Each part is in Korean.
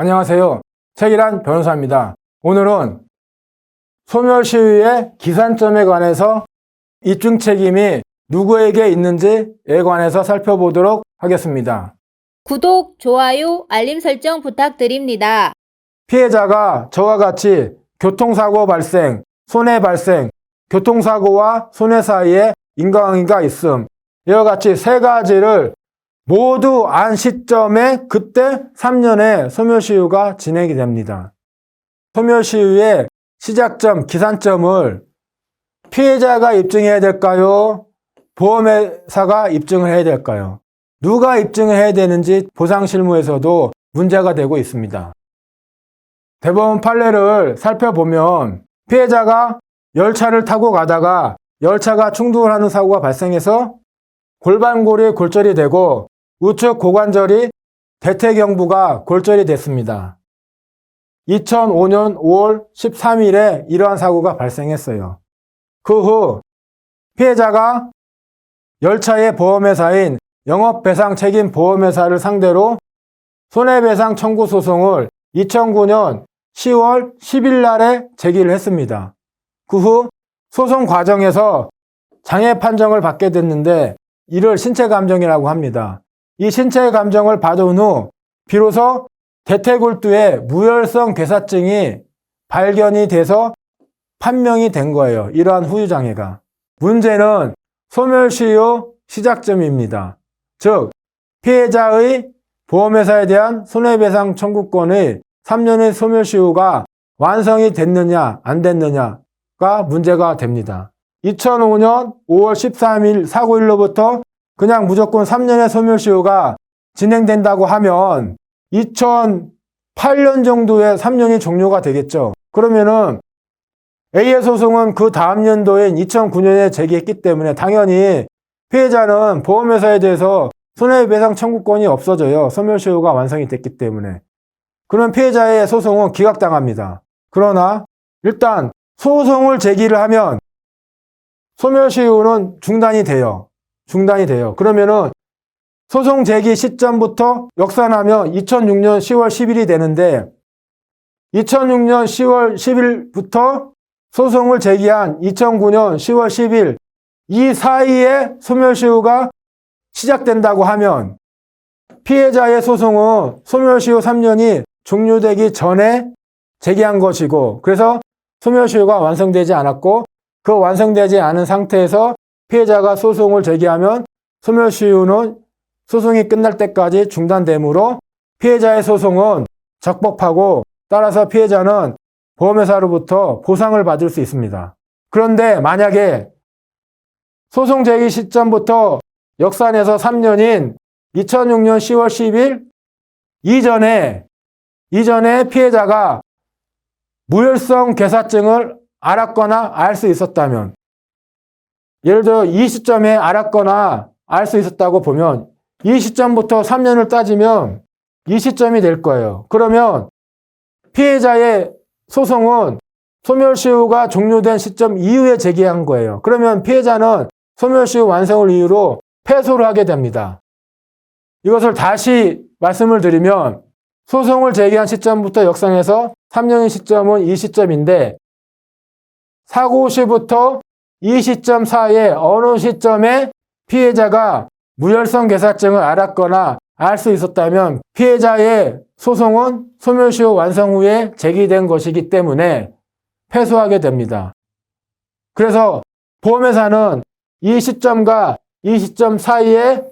안녕하세요. 책이란 변호사입니다. 오늘은 소멸시효의 기산점에 관해서 입증 책임이 누구에게 있는지에 관해서 살펴보도록 하겠습니다. 구독, 좋아요, 알림 설정 부탁드립니다. 피해자가 저와 같이 교통사고 발생, 손해 발생, 교통사고와 손해 사이에 인과관계가 있음. 이와 같이 세 가지를 모두 안 시점에 그때 3년의 소멸시효가 진행이 됩니다. 소멸시효의 시작점, 기산점을 피해자가 입증해야 될까요? 보험회사가 입증을 해야 될까요? 누가 입증을 해야 되는지 보상실무에서도 문제가 되고 있습니다. 대법원 판례를 살펴보면 피해자가 열차를 타고 가다가 열차가 충돌을 하는 사고가 발생해서 골반골이 골절이 되고 우측 고관절이 대퇴경부가 골절이 됐습니다. 2005년 5월 13일에 이러한 사고가 발생했어요. 그 후 피해자가 열차의 보험회사인 영업배상 책임 보험회사를 상대로 손해배상 청구 소송을 2009년 10월 10일 날에 제기를 했습니다. 그 후 소송 과정에서 장애 판정을 받게 됐는데 이를 신체 감정이라고 합니다. 이 신체 감정을 받은 후 비로소 대퇴골두의 무혈성 괴사증이 발견이 돼서 판명이 된 거예요. 이러한 후유장애가. 문제는 소멸시효 시작점입니다. 즉 피해자의 보험회사에 대한 손해배상 청구권의 3년의 소멸시효가 완성이 됐느냐 안 됐느냐가 문제가 됩니다. 2005년 5월 13일 사고일로부터 그냥 무조건 3년의 소멸시효가 진행된다고 하면 2008년 정도에 3년이 종료가 되겠죠. 그러면은 A의 소송은 그 다음 연도인 2009년에 제기했기 때문에 당연히 피해자는 보험회사에 대해서 손해배상 청구권이 없어져요. 소멸시효가 완성이 됐기 때문에. 그런 피해자의 소송은 기각당합니다. 그러나 일단 소송을 제기를 하면 소멸시효는 중단이 돼요. 중단이 돼요. 그러면은 소송 제기 시점부터 역산하면 2006년 10월 10일이 되는데 2006년 10월 10일부터 소송을 제기한 2009년 10월 10일 이 사이에 소멸시효가 시작된다고 하면 피해자의 소송은 소멸시효 3년이 종료되기 전에 제기한 것이고 그래서 소멸시효가 완성되지 않았고 그 완성되지 않은 상태에서 피해자가 소송을 제기하면 소멸시효는 소송이 끝날 때까지 중단되므로 피해자의 소송은 적법하고 따라서 피해자는 보험회사로부터 보상을 받을 수 있습니다. 그런데 만약에 소송 제기 시점부터 역산해서 3년인 2006년 10월 10일 이전에 이전에 피해자가 무혈성 괴사증을 알았거나 알 수 있었다면 예를 들어 이 시점에 알았거나 알 수 있었다고 보면 이 시점부터 3년을 따지면 이 시점이 될 거예요. 그러면 피해자의 소송은 소멸시효가 종료된 시점 이후에 제기한 거예요. 그러면 피해자는 소멸시효 완성을 이유로 패소를 하게 됩니다. 이것을 다시 말씀을 드리면 소송을 제기한 시점부터 역산해서 3년의 시점은 이 시점인데 사고 시부터 이 시점 사이에 어느 시점에 피해자가 무혈성 괴사증을 알았거나 알 수 있었다면 피해자의 소송은 소멸시효 완성 후에 제기된 것이기 때문에 패소하게 됩니다. 그래서 보험회사는 이 시점과 이 시점 사이에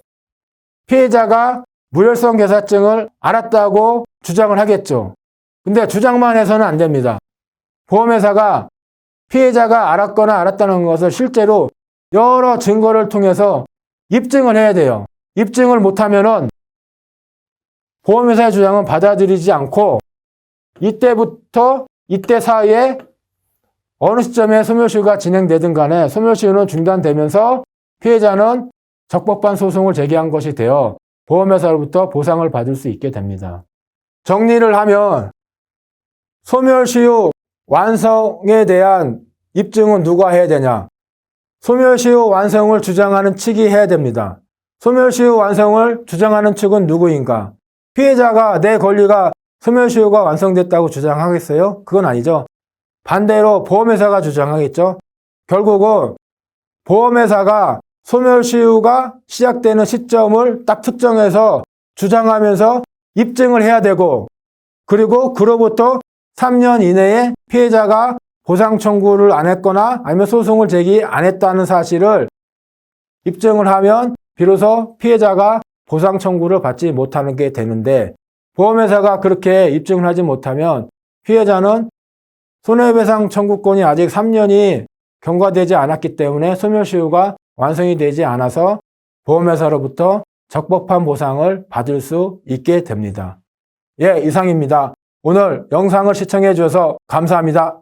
피해자가 무혈성 괴사증을 알았다고 주장을 하겠죠. 근데 주장만 해서는 안 됩니다. 보험회사가 피해자가 알았거나 알았다는 것을 실제로 여러 증거를 통해서 입증을 해야 돼요. 입증을 못하면은 보험회사의 주장은 받아들이지 않고 이때부터 이때 사이에 어느 시점에 소멸시효가 진행되든 간에 소멸시효는 중단되면서 피해자는 적법한 소송을 제기한 것이 되어 보험회사로부터 보상을 받을 수 있게 됩니다. 정리를 하면 소멸시효 완성에 대한 입증은 누가 해야 되냐? 소멸시효 완성을 주장하는 측이 해야 됩니다. 소멸시효 완성을 주장하는 측은 누구인가? 피해자가 내 권리가 소멸시효가 완성됐다고 주장하겠어요? 그건 아니죠. 반대로 보험회사가 주장하겠죠. 결국은 보험회사가 소멸시효가 시작되는 시점을 딱 특정해서 주장하면서 입증을 해야 되고 그리고 그로부터 3년 이내에 피해자가 보상 청구를 안 했거나 아니면 소송을 제기 안 했다는 사실을 입증을 하면 비로소 피해자가 보상 청구를 받지 못하는 게 되는데 보험회사가 그렇게 입증을 하지 못하면 피해자는 손해배상 청구권이 아직 3년이 경과되지 않았기 때문에 소멸시효가 완성이 되지 않아서 보험회사로부터 적법한 보상을 받을 수 있게 됩니다. 예, 이상입니다. 오늘 영상을 시청해 주셔서 감사합니다.